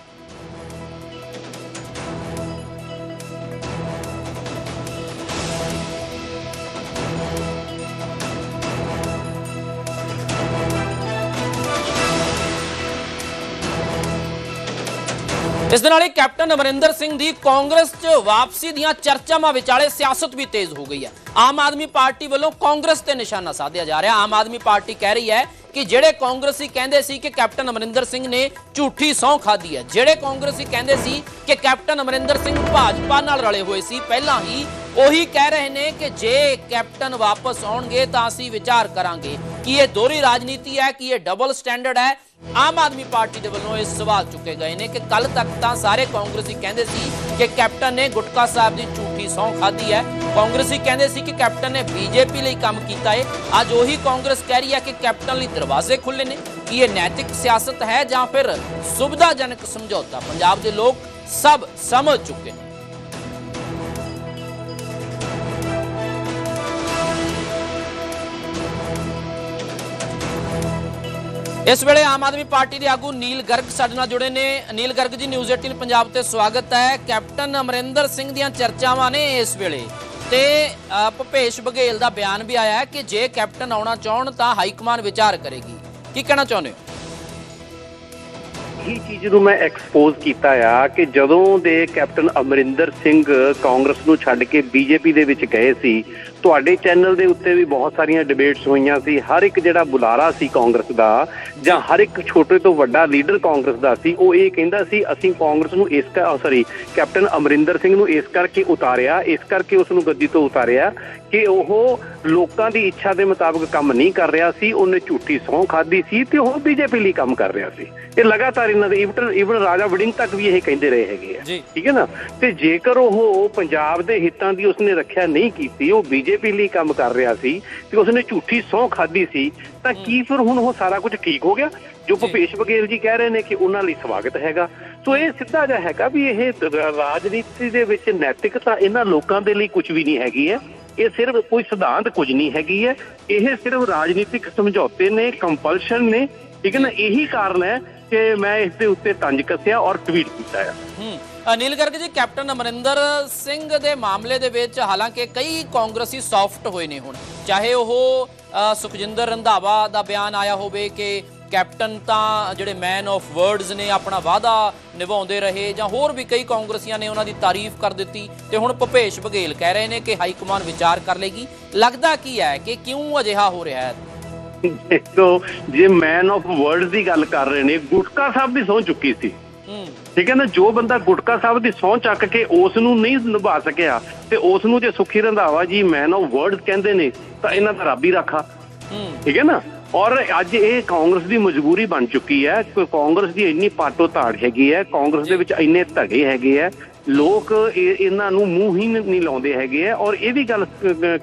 ਇਸ ਦੇ ਨਾਲ ਹੀ ਕੈਪਟਨ ਅਮਰਿੰਦਰ ਸਿੰਘ ਦੀ ਕਾਂਗਰਸ 'ਚ ਵਾਪਸੀ ਦੀਆਂ ਚਰਚਾਵਾਂ ਵਿਚਾਲੇ ਸਿਆਸਤ ਵੀ ਤੇਜ਼ ਹੋ ਗਈ ਹੈ। ਆਮ ਆਦਮੀ ਪਾਰਟੀ ਵੱਲੋਂ ਕਾਂਗਰਸ ਤੇ ਨਿਸ਼ਾਨਾ ਸਾਧਿਆ ਜਾ ਰਿਹਾ। ਆਮ ਆਦਮੀ ਪਾਰਟੀ ਕਹਿ ਰਹੀ ਹੈ ਕਿ ਜਿਹੜੇ ਕਾਂਗਰਸੀ ਕਹਿੰਦੇ ਸੀ ਕਿ ਕੈਪਟਨ ਅਮਰਿੰਦਰ ਸਿੰਘ ਨੇ ਝੂਠੀ ਸਹੁੰ ਖਾਧੀ ਹੈ। ਜਿਹੜੇ ਕਾਂਗਰਸੀ ਕਹਿੰਦੇ ਸੀ ਕਿ ਕੈਪਟਨ ਅਮਰਿੰਦਰ ਸਿੰਘ ਭਾਜਪਾ ਨਾਲ ਰਲੇ ਹੋਏ ਸੀ, ਪਹਿਲਾਂ ਹੀ ਉਹੀ ਕਹਿ ਰਹੇ ਨੇ ਕਿ ਜੇ ਕੈਪਟਨ ਵਾਪਸ ਆਉਣਗੇ ਤਾਂ ਅਸੀਂ ਵਿਚਾਰ ਕਰਾਂਗੇ ਕਿ ਇਹ ਦੋਹਰੀ ਰਾਜਨੀਤੀ ਹੈ, ਕਿ ਇਹ ਡਬਲ ਸਟੈਂਡਰਡ ਹੈ। ਆਮ ਆਦਮੀ ਪਾਰਟੀ ਦੇ ਵੱਲੋਂ ਇਹ ਸਵਾਲ ਚੁੱਕੇ ਗਏ ਨੇ ਕਿ ਕੱਲ ਤੱਕ ਤਾਂ ਸਾਰੇ ਕਾਂਗਰਸੀ ਕਹਿੰਦੇ ਸੀ ਕਿ ਕੈਪਟਨ ਨੇ ਗੁਟਕਾ ਸਾਹਿਬ ਦੀ ਝੂਠੀ ਸਹੁੰ ਖਾਧੀ ਹੈ। ਕਾਂਗਰਸੀ ਕਹਿੰਦੇ ਸੀ ਕਿ ਕੈਪਟਨ ਨੇ ਬੀਜੇਪੀ ਲਈ ਕੰਮ ਕੀਤਾ ਹੈ ਅੱਜ ਉਹੀ ਕਾਂਗਰਸ ਕਹਿ ਰਹੀ ਹੈ ਕਿ ਕੈਪਟਨ ਲਈ ਦਰਵਾਜ਼ੇ ਖੁੱਲੇ ਨੇ। ਕਿ ਇਹ ਨੈਤਿਕ ਸਿਆਸਤ ਹੈ ਜਾਂ ਫਿਰ ਸੁਵਿਧਾਜਨਕ ਸਮਝੌਤਾ? ਪੰਜਾਬ ਦੇ ਲੋਕ ਸਭ ਸਮਝ ਚੁੱਕੇ ਨੇ। ਇਸ ਵੇਲੇ ਆਮ ਆਦਮੀ ਪਾਰਟੀ ਦੇ ਆਗੂ ਨੀਲ ਗਰਗ ਸਾਡੇ ਨਾਲ ਜੁੜੇ ਨੇ। ਨੀਲ ਗਰਗ ਜੀ ਨਿਊਜ਼ 18 ਪੰਜਾਬ ਤੇ ਸਵਾਗਤ ਹੈ। ਕੈਪਟਨ ਅਮਰਿੰਦਰ ਸਿੰਘ ਦੀਆਂ ਚਰਚਾਵਾਂ ਨੇ ਇਸ ਵੇਲੇ। ਤੇ ਅ, ਭੁਪੇਸ਼ ਬਘੇਲ ਦਾ ਬਿਆਨ ਵੀ ਆਇਆ ਹੈ ਕਿ ਜੇ ਕੈਪਟਨ ਆਉਣਾ ਚਾਹਣ ਤਾਂ ਹਾਈ ਕਮਾਨ ਵਿਚਾਰ ਕਰੇਗੀ। ਕੀ ਕਹਿਣਾ ਚਾਹੁੰਦੇ ਹੋ? ਇਹ ਚੀਜ਼ ਨੂੰ ਮੈਂ ਐਕਸਪੋਜ਼ ਕੀਤਾ ਆ ਕਿ ਜਦੋਂ ਦੇ ਕੈਪਟਨ ਅਮਰਿੰਦਰ ਸਿੰਘ ਕਾਂਗਰਸ ਨੂੰ ਛੱਡ ਕੇ ਬੀਜੇਪੀ ਦੇ ਵਿੱਚ ਗਏ ਸੀ ਤੁਹਾਡੇ ਚੈਨਲ ਦੇ ਉੱਤੇ ਵੀ ਬਹੁਤ ਸਾਰੀਆਂ ਡਿਬੇਟਸ ਹੋਈਆਂ ਸੀ। ਹਰ ਇੱਕ ਜਿਹੜਾ ਬੁਲਾਰਾ ਸੀ ਕਾਂਗਰਸ ਦਾ ਜਾਂ ਹਰ ਇੱਕ ਛੋਟੇ ਤੋਂ ਵੱਡਾ ਲੀਡਰ ਕਾਂਗਰਸ ਦਾ ਸੀ ਉਹ ਇਹ ਕਹਿੰਦਾ ਸੀ ਅਸੀਂ ਕਾਂਗਰਸ ਨੂੰ ਇਸ ਕਰ ਸੌਰੀ ਕੈਪਟਨ ਅਮਰਿੰਦਰ ਸਿੰਘ ਨੂੰ ਇਸ ਕਰਕੇ ਉਤਾਰਿਆ ਇਸ ਕਰਕੇ ਉਸ ਨੂੰ ਗੱਦੀ ਤੋਂ ਉਤਾਰਿਆ ਕਿ ਉਹ ਲੋਕਾਂ ਦੀ ਇੱਛਾ ਦੇ ਮੁਤਾਬਕ ਕੰਮ ਨਹੀਂ ਕਰ ਰਿਹਾ ਸੀ ਉਹਨੇ ਝੂਠੀ ਸਹੁੰ ਖਾਦੀ ਸੀ ਤੇ ਉਹ ਬੀਜੇਪੀ ਲਈ ਕੰਮ ਕਰ ਰਿਹਾ ਸੀ। ਇਹ ਲਗਾਤਾਰ ਇਹਨਾਂ ਦੇ ਇਵਨ ਇਵਨ ਰਾਜਾ ਵੜਿੰਗ ਤੱਕ ਵੀ ਇਹ ਕਹਿੰਦੇ ਰਹੇ ਹੈਗੇ ਆ। ਠੀਕ ਹੈ ਨਾ? ਤੇ ਜੇਕਰ ਉਹ ਪੰਜਾਬ ਦੇ ਹਿੱਤਾਂ ਦੀ ਉਸਨੇ ਰੱਖਿਆ ਨਹੀਂ ਕੀਤੀ ਉਹ ਬੀਜੇਪੀ ਲਈ ਕੰਮ ਕਰ ਰਿਹਾ ਸੀ ਤੇ ਉਸਨੇ ਝੂਠੀ ਸਹੁੰ ਖਾਦੀ ਸੀ ਤਾਂ ਕੀ ਫਿਰ ਹੁਣ ਉਹ ਸਾਰਾ ਕੁਝ ਠੀਕ ਹੋ ਗਿਆ? ਜੋ ਭੁਪੇਸ਼ ਬਘੇਲ ਜੀ ਕਹਿ ਰਹੇ ਨੇ ਕਿ ਉਹਨਾਂ ਲਈ ਸਵਾਗਤ ਹੈਗਾ। ਸੋ ਇਹ ਸਿੱਧਾ ਜਿਹਾ ਹੈਗਾ ਵੀ ਇਹ ਰਾਜਨੀਤੀ ਦੇ ਵਿੱਚ ਨੈਤਿਕਤਾ ਇਹਨਾਂ ਲੋਕਾਂ ਦੇ ਲਈ ਕੁਝ ਵੀ ਨਹੀਂ ਹੈਗੀ ਹੈ। ਇਹ ਸਿਰਫ ਕੋਈ ਸਿਧਾਂਤ ਕੁਝ ਨਹੀਂ ਹੈਗੀ ਹੈ। ਇਹ ਸਿਰਫ ਰਾਜਨੀਤਿਕ ਸਮਝੌਤੇ ਨੇ ਕੰਪਲਸ਼ਨ ਨੇ। ਠੀਕ ਹੈ ਨਾ? ਇਹੀ ਕਾਰਨ ਹੈ ਕਿ ਮੈਂ ਇਸ ਦੇ ਉੱਤੇ ਤੰਜ ਕੱਸਿਆ ਔਰ ਟਵੀਟ ਕੀਤਾ ਹੈ। ਹੂੰ। ਅਨਿਲ ਗਰਗ ਜੀ, ਕੈਪਟਨ ਅਮਰਿੰਦਰ ਸਿੰਘ ਦੇ ਮਾਮਲੇ ਦੇ ਵਿੱਚ ਹਾਲਾਂਕਿ ਕਈ ਕਾਂਗਰਸੀ ਸੌਫਟ ਹੋਏ ਨੇ ਹੁਣ। ਚਾਹੇ ਉਹ ਸੁਖਜਿੰਦਰ ਰੰਧਾਵਾ ਦਾ ਬਿਆਨ ਆਇਆ ਹੋਵੇ ਕਿ ਕੈਪਟਨ ਤਾਂ ਜਿਹੜੇ ਮੈਨ ਆਫ ਵਰਡਸ ਨੇ, ਆਪਣਾ ਵਾਅਦਾ ਨਿਭਾਉਂਦੇ ਰਹੇ ਜਾਂ ਹੋਰ ਵੀ ਕਈ ਕਾਂਗਰਸੀਆਂ ਨੇ ਉਹਨਾਂ ਦੀ ਤਾਰੀਫ ਕਰ ਦਿੱਤੀ ਤੇ ਹੁਣ ਭੁਪੇਸ਼ ਬਘੇਲ ਕਹਿ ਰਹੇ ਨੇ ਕਿ ਹਾਈ ਕਮਾਨ ਵਿਚਾਰ ਕਰ ਲੇਗੀ। ਲੱਗਦਾ ਕੀ ਹੈ ਕਿ ਕਿਉਂ ਅਜਿਹਾ ਹੋ ਰਿਹਾ ਹੈ? ਦੇਖੋ, ਜੇ ਮੈਨ ਆਫ ਵਰਡਸ ਦੀ ਗੱਲ ਕਰ ਰਹੇ ਨੇ, ਗੁਟਕਾ ਸਾਹਿਬ ਵੀ ਸਹੁੰ ਚੁੱਕੀ ਸੀ। ਠੀਕ ਹੈ ਨਾ? ਜੋ ਬੰਦਾ ਗੁਟਕਾ ਸਾਹਿਬ ਦੀ ਸਹੁੰ ਚੱਕ ਕੇ ਉਸ ਨੂੰ ਨਹੀਂ ਨਿਭਾ ਸਕਿਆ ਤੇ ਉਸ ਨੂੰ ਜੇ ਸੁਖੀ Randhawa ji man of words ਕਹਿੰਦੇ ਨੇ, ਤਾਂ ਇਹਨਾਂ ਦਾ ਰੱਬ ਹੀ ਰੱਖਾ ਠੀਕ ਹੈ ਨਾ? ਔਰ ਅੱਜ ਇਹ ਕਾਂਗਰਸ ਦੀ ਮਜਬੂਰੀ ਬਣ ਚੁੱਕੀ ਹੈ। ਕਿ ਕਾਂਗਰਸ ਦੀ ਇੰਨੀ ਪਾਟੋ ਧਾੜ ਹੈਗੀ ਹੈ, ਕਾਂਗਰਸ ਦੇ ਵਿੱਚ ਇੰਨੇ ਧੜੇ ਹੈਗੇ ਹੈ ਲੋਕ ਇਹ- ਇਹਨਾਂ ਨੂੰ ਮੂੰਹ ਹੀ ਨਹੀਂ ਲਾਉਂਦੇ ਹੈਗੇ ਆ ਔਰ ਇਹ ਵੀ ਗੱਲ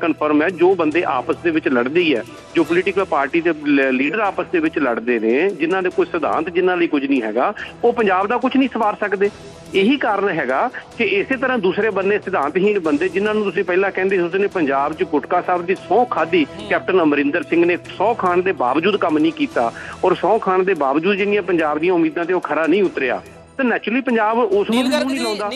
ਕਨਫਰਮ ਹੈ ਜੋ ਬੰਦੇ ਆਪਸ ਦੇ ਵਿੱਚ ਲੜਦੇ ਹੀ ਜੋ ਪੋਲੀਟੀਕਲ ਪਾਰਟੀ ਦੇ ਲੀਡਰ ਆਪਸ ਦੇ ਵਿੱਚ ਲੜਦੇ ਨੇ ਜਿਨ੍ਹਾਂ ਦੇ ਕੋਈ ਸਿਧਾਂਤ ਜਿਨ੍ਹਾਂ ਲਈ ਕੁਝ ਨਹੀਂ ਹੈਗਾ ਉਹ ਪੰਜਾਬ ਦਾ ਕੁਝ ਨਹੀਂ ਸਵਾਰ ਸਕਦੇ। ਇਹੀ ਕਾਰਨ ਹੈਗਾ ਕਿ ਇਸੇ ਤਰ੍ਹਾਂ ਦੂਸਰੇ ਬੰਨੇ ਸਿਧਾਂਤਹੀਣ ਬੰਦੇ ਜਿਨ੍ਹਾਂ ਨੂੰ ਤੁਸੀਂ ਪਹਿਲਾਂ ਕਹਿੰਦੇ ਸੀ ਉਸਨੇ ਪੰਜਾਬ 'ਚ ਗੁਟਕਾ ਸਾਹਿਬ ਦੀ ਸਹੁੰ ਖਾਦੀ ਕੈਪਟਨ ਅਮਰਿੰਦਰ ਸਿੰਘ ਨੇ ਸਹੁੰ ਖਾਣ ਦੇ ਬਾਵਜੂਦ ਕੰਮ ਨਹੀਂ ਕੀਤਾ ਔਰ ਸਹੁੰ ਖਾਣ ਦੇ ਬਾਵਜੂਦ ਜਿਹੜੀਆਂ ਪੰਜਾਬ ਦੀਆਂ ਉਮੀਦਾਂ ਤੇ ਉਹ ਖਰਾ ਨਹੀਂ ਉਤਰਿਆ ਤੇ ਨੈਚੁਰਲੀ ਪੰਜਾਬ ਉਸ ਨੂੰ ਨਹੀਂ ਲਾਉਂਦਾ।